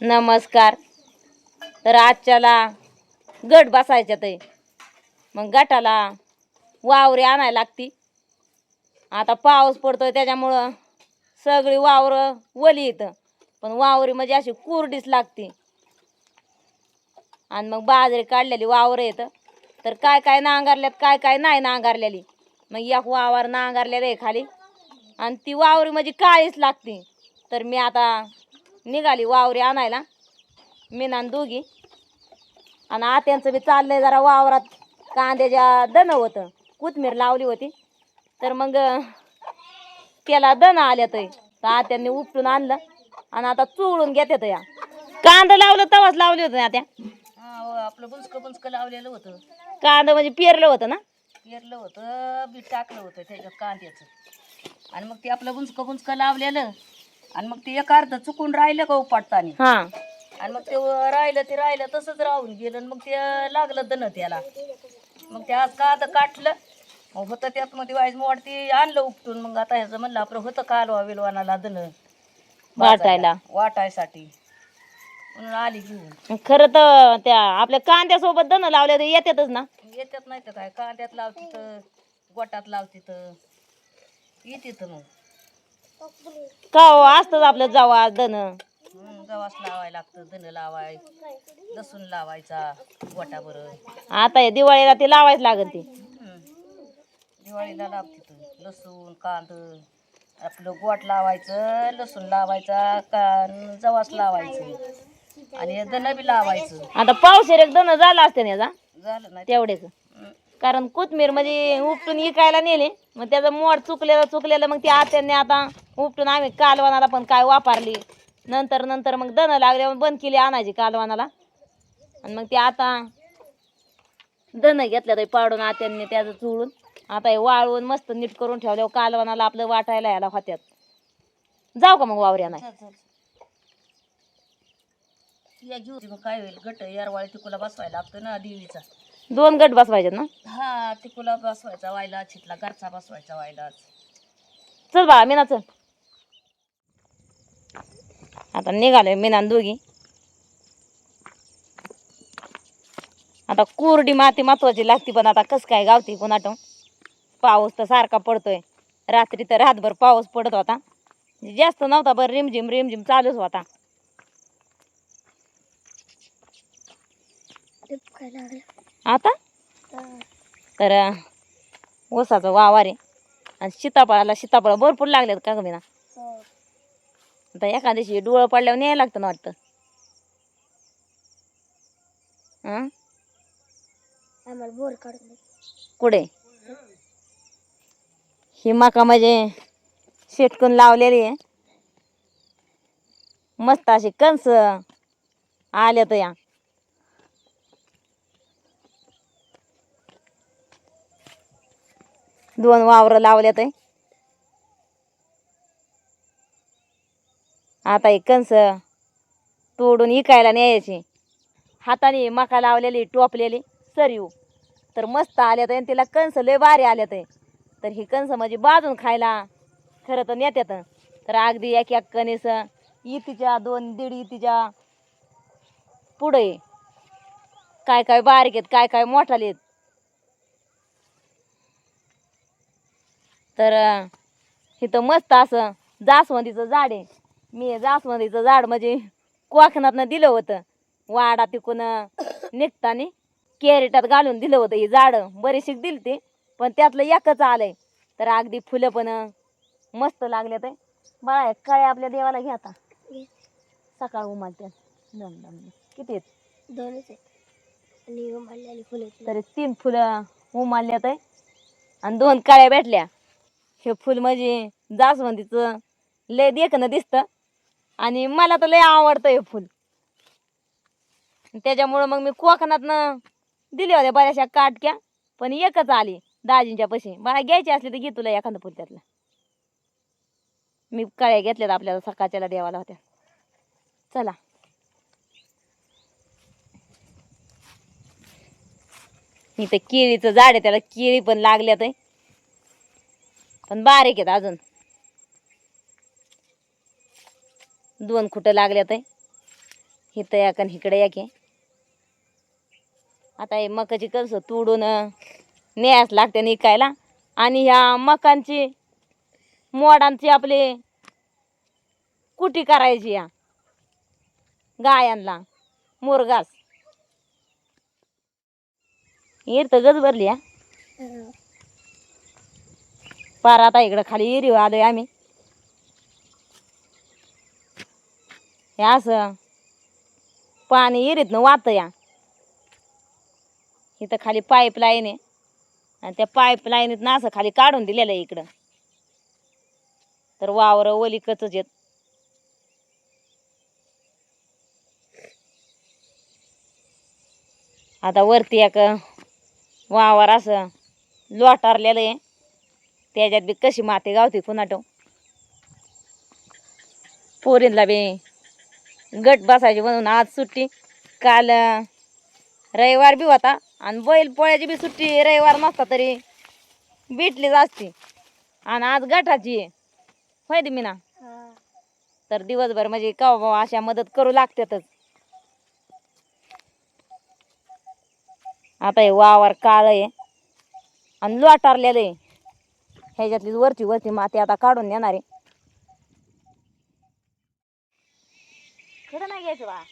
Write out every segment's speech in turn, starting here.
नमस्कार. तर आजच्याला गट बसायच्यात आहे मग गटाला वावरे आणायला लागती. आता पाऊस पडतोय त्याच्यामुळं सगळी वावरं वली येतं पण वावरी म्हणजे अशी कुरडीच लागती. आणि मग बाजरी काढलेली वावरं येतं तर काय काय नांगरल्यात काय काय नाही नांगरलेली. मग एक वावर नांगरलेलं आहे खाली. आणि ती वावरी म्हणजे काळीच लागते. तर मी आता निघाली वावरी आणायला. मी ना दोघी. आणि आत्यांचं बी चाललंय जरा वावरात. कांद्याच्या दणं होतं. कोथमीर लावली होती. तर मग त्याला दणं आल्या तर आत्यांनी उपटून आणलं. आणि आता चुळून घेतात या. कांदा लावलं तवाच लावली होती ना त्या. हा आपलं बुंचक बुंचक लावलेलं होतं. कांदा म्हणजे पेरलं होतं ना? पेरलं होतं बी टाकलं होतं त्याच्यात कांद्याचं. आणि मग ते आपलं बुंचक बुंचक लावलेलं. आणि मग ते एक अर्ध चुकून राहिलं का उपटताना हा. आणि मग ते राहिलं ते राहिलं तसंच राहून गेलं आणि मग ते लागलं दन त्याला मग ते आज कांदा काटलं. मग होतं त्यात मग दिवाळी मोडती आणलं उपटून. मग आता ह्याचं म्हणलं आपलं होतं कालवा विलवानाला दन वाटायला. वाटायसाठी. म्हणून आली घेऊन. खरं तर त्या आपल्या कांद्यासोबत दणं लावल्या तर येतातच ना? येतात नाही तर काय. कांद्यात लावती तर गोटात लावती तर. येते तर मग. का हो? असतंच आपलं जवा दणं हं, गव्हास लावायला लागतं धन लावाय लसूण लावायचा गोटा बरं आता हे दिवाळीला ते लावायच लागेल ते. दिवाळीला लावते लसूण कांद आपलं गोट लावायचं लसूण लावायचा का जवास लावायचं. आणि धन बी लावायचं. आता पावसाळ्यात एक दणं झालं असते ना याचा? झालं नाही तेवढेच. कारण कोथमीर म्हणजे उपटून इकायला नेले. मग त्याचं मोड चुकलेलं चुकलेलं मग ते आत्याने आता उपटून आम्ही कालवानाला पण काय वापरली. नंतर नंतर मग दणं लागल्यावर बंद केली आणायची कालवानाला आणि मग ते आता दणं घेतल्या तर पाडून आत्यांनी त्याचं चुळून. आता हे वाळवून मस्त नीट करून ठेवल्यावर कालवानाला आपलं वाटायला यायला होत्यात. जाऊ का मग वावऱ्याना चल, या घेऊ काय होईल? गट यारवाळी तिकुला बसवायला लागतं ना देवीचा. दोन गट बसवायचे ना? हा तिकुला बसवायचा वायला चितला घरचा बसवायचा वायला चल बा मीना चल. आता निघालोय मीना दोघी. आता कोरडी माती महत्वाची लागती पण आता कस काय गावती कोणाटो? पाऊस तर सारखा पडतोय. रात्री तर रातभर पाऊस पडत होता. जास्त नव्हता बरं रिमझिम रिमझिम चालूच होता. आता? तर अं, ऊसाचं वावर आहे. आणि सीताफळाला सीताफळ भरपूर लागलेत का गं मीना? आता एका दिवशी डोळं पडल्यावर न्यायला लागतं ना वाटतं. हं? आम्हाला बोर काढून दे. कुठे? ही मका म्हणजे शेटकून लावलेली आहे. मस्त अशी कंस आल्या तर या. दोन वावरं लावल्यात आहे. आता एक कंस तोडून इकायला न्यायची. हाताने मका लावलेली टोपलेली सरयू तर मस्त आल्यात आणि तिला कंस लय भारी आल्यात आहे. तर ही कंस म्हणजे बाजून खायला खरं तर नेत्यात. तर अगदी एक एक कणीस इतीच्या दोन दीड इतीच्या पुढे. काय काय बारीक आहेत काय काय मोठाले आहेत. तर इथं मस्त असं जास्वंदीचं झाड आहे. मी जास्वंदीचं झाड म्हणजे कोकणातनं दिलं होतं. वाडा तिकून निघताना कॅरेटात घालून दिलं होतं ही झाडं. बरीचशी दिली ते पण त्यातलं एकच आलंय. तर अगदी फुलं पण मस्त लागल्यात आहे. बाळा काय आपल्या देवाला घ्या आता. सकाळ उमालते. किती आहेत? दोनच आहेत. आणि उमललेली फुलं तरी तीन फुलं उमाल्यात आहे. आणि दोन काळ्या भेटल्या. हे फुल म्हणजे जास्वंदीचं लय देखणं दिसतं. आणि मला तर लय आवडतं हे फुल. त्याच्यामुळं मग मी कोकणातनं दिल्या होत्या बऱ्याचशा काटक्या पण एकच आली दाजींच्या पैसे मला घ्यायची असली तर घे तुला एखादं फुल त्यातलं. मी काळ्या घेतल्यात आपल्याला सकाळच्याला देवाला होत्या. चला. इथं केळीचं झाड आहे त्याला केळी पण लागल्यात आहे. पण बारीक आहेत अजून. दोन खुटं लागल्यात आहे. या कन इकडे या की आता हे मकाची कणसं तोडून न्यायच लागते निकायला. आणि ह्या मकांची मोडांची आपली कुटी करायची या. गायांना मुरगास. येर तर गज भरली या पार आता इकडं खाली येरी आलोय आम्ही. हे असं पाणी येरीत वाहत या. इथं खाली पाईपलाईन आहे. आणि त्या पाईपलाईनीत असं खाली काढून दिलेलं आहे इकडं. तर वावर ओली कचच येत आता वरती एक वावर असं लोटारलेलं आहे. त्याच्यात बी कशी माती गावते कुणाटो पोरींला बी गट बसायची म्हणून आज सुट्टी. काल रविवार बी होता आणि बैल पोळ्याची बी सुट्टी रविवार नसता तरी भेटलीच असती. आणि आज गटाची होय मी ना. तर दिवसभर म्हणजे का बाबा अशा मदत करू लागतातच. आता हे वावर काळ आहे. आणि लोटारलेलं आहे. ह्याच्यातली वरची वरची माती आता काढून नेणार आहे. खरं नाही घ्यायचं बा.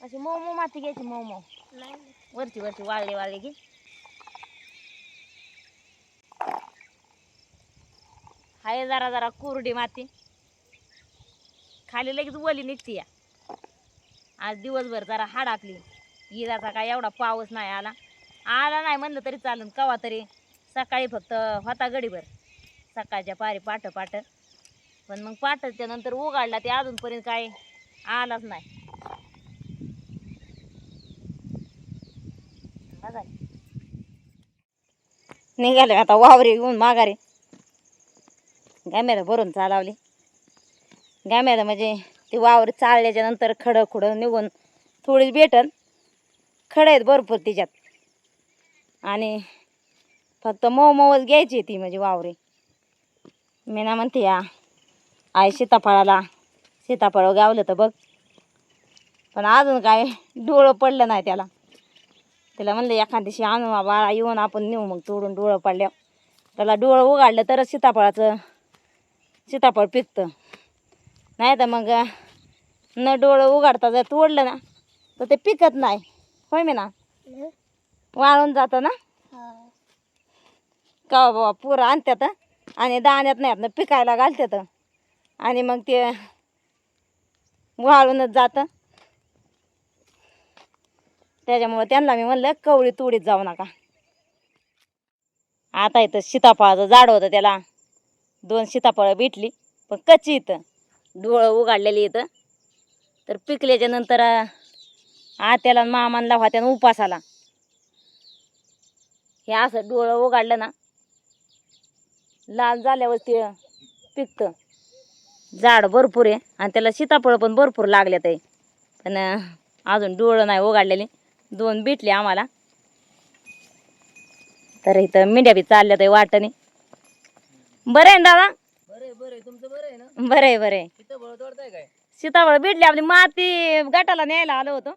अशी मऊ मऊ माती घ्यायची मऊ मऊ वरची वरची वाळले वाळले घे हाय जरा जरा कुरडी माती. खाली लगेच वली निघती या. आज दिवसभर जरा हाडाकली इराचा काय एवढा पाऊस नाही आला. आला नाही म्हणलं तरी चालून कवा तरी. सकाळी फक्त होता गडीभर. सकाळच्या पारी पाठ पाठ. पण मग पाठच्या नंतर उघडला ते अजूनपर्यंत काय आलाच नाही. निघाले आता वावरे घेऊन माघारी. गाम्याला भरून चालवली. गाम्याला म्हणजे ती वावर चालल्याच्या नंतर खडं खुडं निघून थोडीच भेटन खडं आहेत भरपूर तिच्यात. आणि फक्त मऊ मऊच घ्यायची ती म्हणजे वावरे. मी ना म्हणते या आई सीताफळाला सीताफळ गावलं तर बघ. पण अजून काय डोळं पडलं नाही त्याला. त्याला म्हणलं एखाद दिवशी आणू बाळा येऊन आपण नेऊ मग तोडून डोळं पडल्या त्याला डोळं उघडलं तरच सीताफळाचं सीताफळ पिकतं. नाही तर मग न डोळं उघडता जर तोडलं ना तर ते पिकत नाही. होय मी ना हं? वाळून जातं ना? हा. का बाबा पुरं आणतात आणि दाण्यात नाही ना पिकायला घालतात. आणि मग ते वाळूनच जातं. त्याच्यामुळं त्यांना मी म्हणलं कवळी तुडीत जाऊ नका. आता इथं सीताफळाचं झाड होतं त्याला. दोन सीताफळं भेटली पण कच्ची इथं. डोळं उघडलेली इथं. तर पिकल्याच्या नंतर आत्याला आणि मामांना होत्या उपासाला हे असं डोळं उघडलं ना लाल झाल्यावर ते पिकतं. झाड भरपूर आहे आणि त्याला सीताफळं पण भरपूर लागल्यात आहे. पण अजून डोळं नाही उघडलेली दोन भेटले आम्हाला. तर इथं मिंड्या बी चालल्यात आहे वाटणे बरं आहे ना दादा? बरे बरे तुमचं बरं आहे बरं आहे सीताफळ भेटली आपली. माती गटाला न्यायला आलो होतो.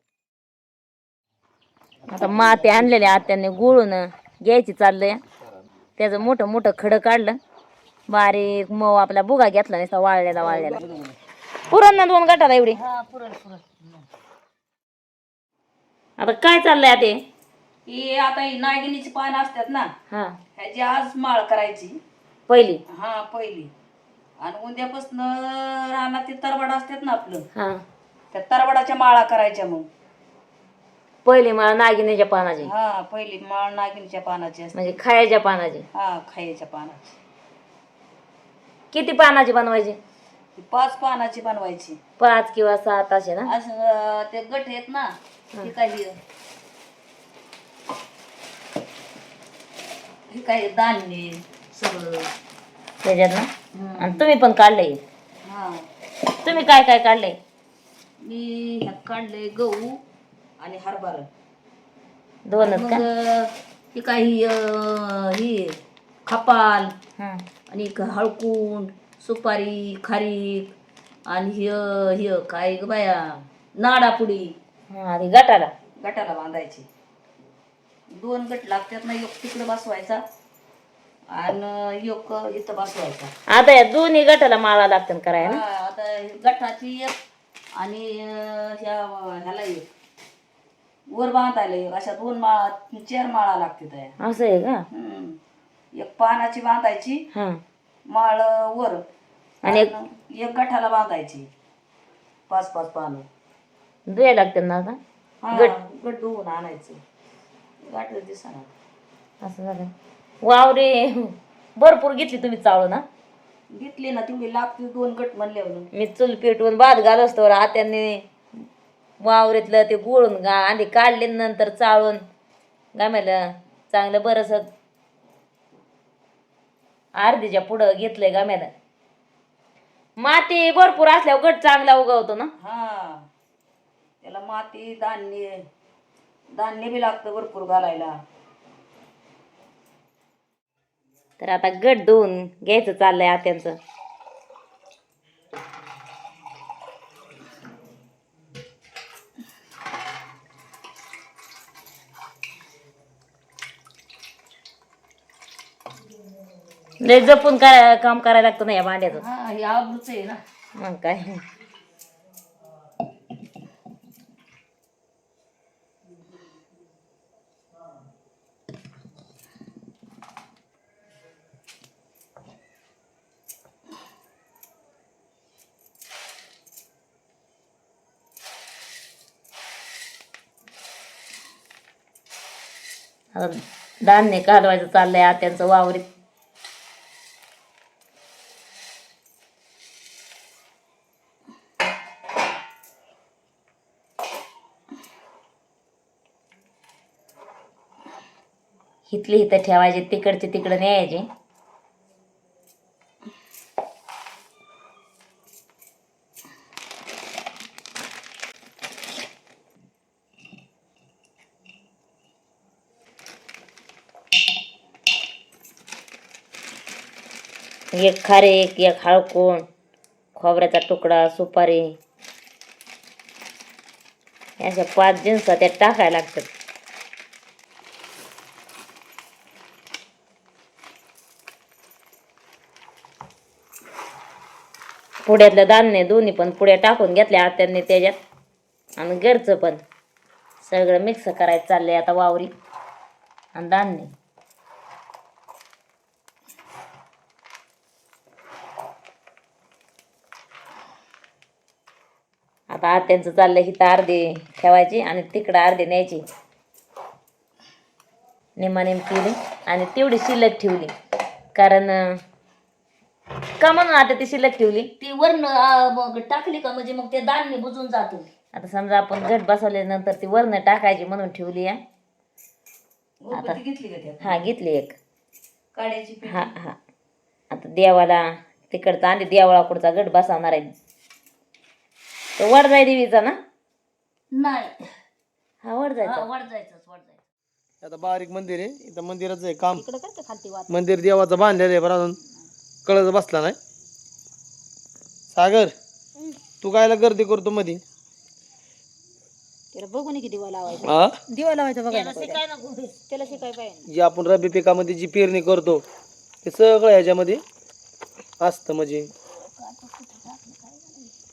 आता माती आणलेली आत्याने गुळून घ्यायची चाललंय. त्याचं मोठं मोठं खडं काढलं. बारीक मऊ आपला बुगा घेतला नसता वाळलेला वाळलेला. पुरण ना दोन गटाला एवढी. हा पुरण पुरण. आता काय चाललंय आता हे? ही आता ही नागिनीची पानं असतात ना हा. ह्याची आज माळ करायची. पहिली? हा पहिली. आणि उद्यापासून रानात ते तरवाड असतात ना आपलं हा. त्या तरवाडाच्या माळा करायच्या मग. पहिली मला नागिनीच्या पानाची. हा पहिली माळ नागिनीच्या पानाची असते. म्हणजे खायच्या पानाची. हा खायच्या पानाची. किती पानाची बनवायची? ती पाच पानाची बनवायची. पाच किंवा सात असे ना? असं अं, ते गट आहेत ना हे काही हे काही धान्य सगळं. त्याच्यात ना? आणि तुम्ही पण काढलंय? हा. तुम्ही काय काय काढलंय? मी ह्यात काढले गहू आणि हरभरा. दोनच मग का? अं, हे काही अं, ही खपाल. हा. आणि हळकुंड सुपारी खारीक आणि हि हि काय ग बाया? नाडापुडी. हा ती गटाला. गटाला बांधायची. दोन गट लागतात ना एक तिकडे बसवायचा आणि एक इथं बसवायचा. आता या दोन्ही गटाला माळा लागतात करायला? हा, आता गटाची एक आणि अं, ह्या ह्याला एक. वर बांधायला एक. अशा दोन माळा चार माळा लागते त्या असं आहे का? हम्म. एक पानाची बांधायची हा. माळ वर. आणि एक- आणि एक गठाला बांधायची. पाच पाच पानं. दुया लागतात ना आता? हा, गट. गट धुवून आणायचं. गाठ दिसणार असं झालं. वावरे भरपूर घेतली तुम्ही चाळू ना? घेतली ना तेवढी लागते दोन गट म्हणल्यावर मी चूल पेटवून भात घाल असतो आत्याने. वावरीतलं ते गुळून गा आधी काढले नंतर चाळून. गाम्याला चांगलं बरस अर्धीच्या पुढं घेतलंय गाम्याला माती भरपूर असल्यावर गट चांगला उगवतो ना. हा. त्याला माती धान्य धान्य बी लागतं भरपूर घालायला. तर आता गट धुवून घ्यायचं चाललंय आत्यांचं. लय जपून काय काम करायला लागतं ना या भांड्याचं. हा हे आबरूच आहे ना. मग काय? आता धान्य काढवायचं चाललंय आत्यांचं वावरीत. हिथले हिथं ठेवायचे तिकडचे तिकडं न्यायचे. एक खारे एक एक हळकोण खोबऱ्याचा तुकडा सुपारी. अशा पाच जिन्स त्यात टाकायला लागतात. पुड्यातलं धान्य दोन्ही पण पुड्या टाकून घेतल्या आत्यांनी त्याच्यात. आणि घरचं पण. सगळं मिक्स करायचं चाललंय आता वावरी आणि धान्य. आता आत्यांचं चाललंय हिथं अर्धी ठेवायची आणि तिकडं अर्धी न्यायची. निमानिम केली आणि तेवढी शिल्लक ठेवली. कारण का म्हणून आता ती शिल्लक ठेवली? ती वरण मग टाकली का? म्हणजे मग ते धान्य बुजून जात. आता समजा आपण घट बसवल्यानंतर ती वरण टाकायची म्हणून ठेवली आहे. आता- घेतली का त्यात? हा घेतली एक. काड्याची पेटी. हा हा. आता देवाला तिकडचा आणि देवळाकडचा गट बसवणार आहे. तो वडजाय देवीचा ना? नाही. हा वडजायचा हा, वर जायचं वर जायचं आता बारीक मंदिर आहे. इथं मंदिराचं आहे काम. मंदिर देवाचं बांधलेलं आहे बरं अजून. कळत बसला नाही. सागर तू कायला गर्दी करतो मधी? हा जी आपण रब्बी पिकामध्ये जी पेरणी करतो ते सगळं ह्याच्यामध्ये असतं म्हणजे.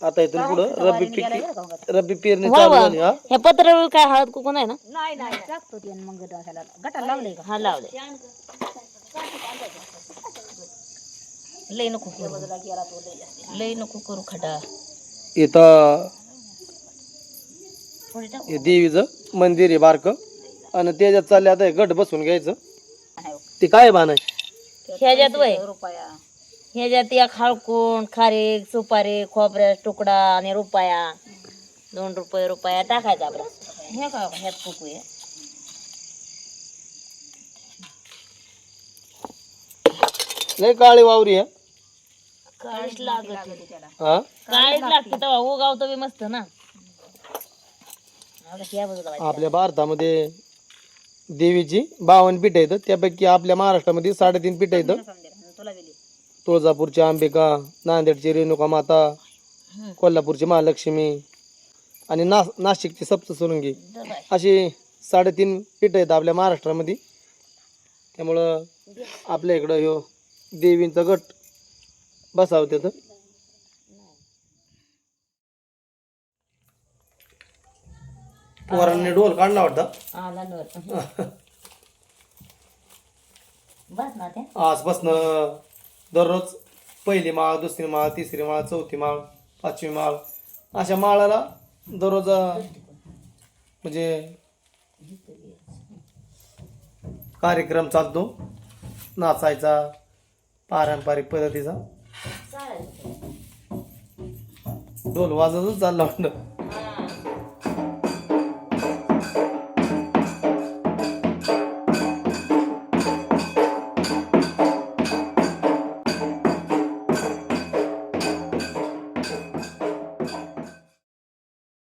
आता इथून पुढं रब्बी पीक रब्बी पेरणी चालू झाली हा? ह्या पत्रावर काय हळद कुकून आहे ना? नाही नाही. टाकतो ते मग गटाला लावले का? हा लावले लई नको करू. लई नको करू खडा इथं हे देवीचं मंदिर आहे बारकं. आणि त्याच्यात चालले आता हे गट बसून घ्यायचं. ते काय बाण आहे? ह्याच्यात वय. रुपया. ह्याच्यात एक हळकूण खारीक सुपारी खोबऱ्या तुकडा आणि रुपया. दोन रुपये रुपया टाकायचा आपला. हे का ह्यात कुकू आहे. लय काळी वावरी आहे. काळीच लागत हा? काळीच लागते तेव्हा उगावतो बी मस्त ना. आता ह्या बाजूला वाईट. आपल्या भारतामध्ये देवीची बावन्न पीठ आहेत. त्यापैकी आपल्या महाराष्ट्रामध्ये साडेतीन पीठ आहेत. तुळजापूरची अंबिका नांदेडची रेणुका माता कोल्हापूरची महालक्ष्मी आणि ना नाशिकची सप्तसुरंगी जरा आहे. अशी साडेतीन पीठ आहेत आपल्या महाराष्ट्रामध्ये. त्यामुळं आपल्या इकडं ह्यो देवींचा गट बसावं तिथं? पोरांनी डोल काढला वाटतं. आला नवर बस ना ते. आजपासनं दररोज पहिली माळ दुसरी माळ तिसरी माळ चौथी माळ पाचवी माळ. अशा माळाला दररोज अं, म्हणजे कार्यक्रम चालतो. नाचायचा पारंपरिक पद्धतीचा. ढोल वाजतच चालला वाटतं.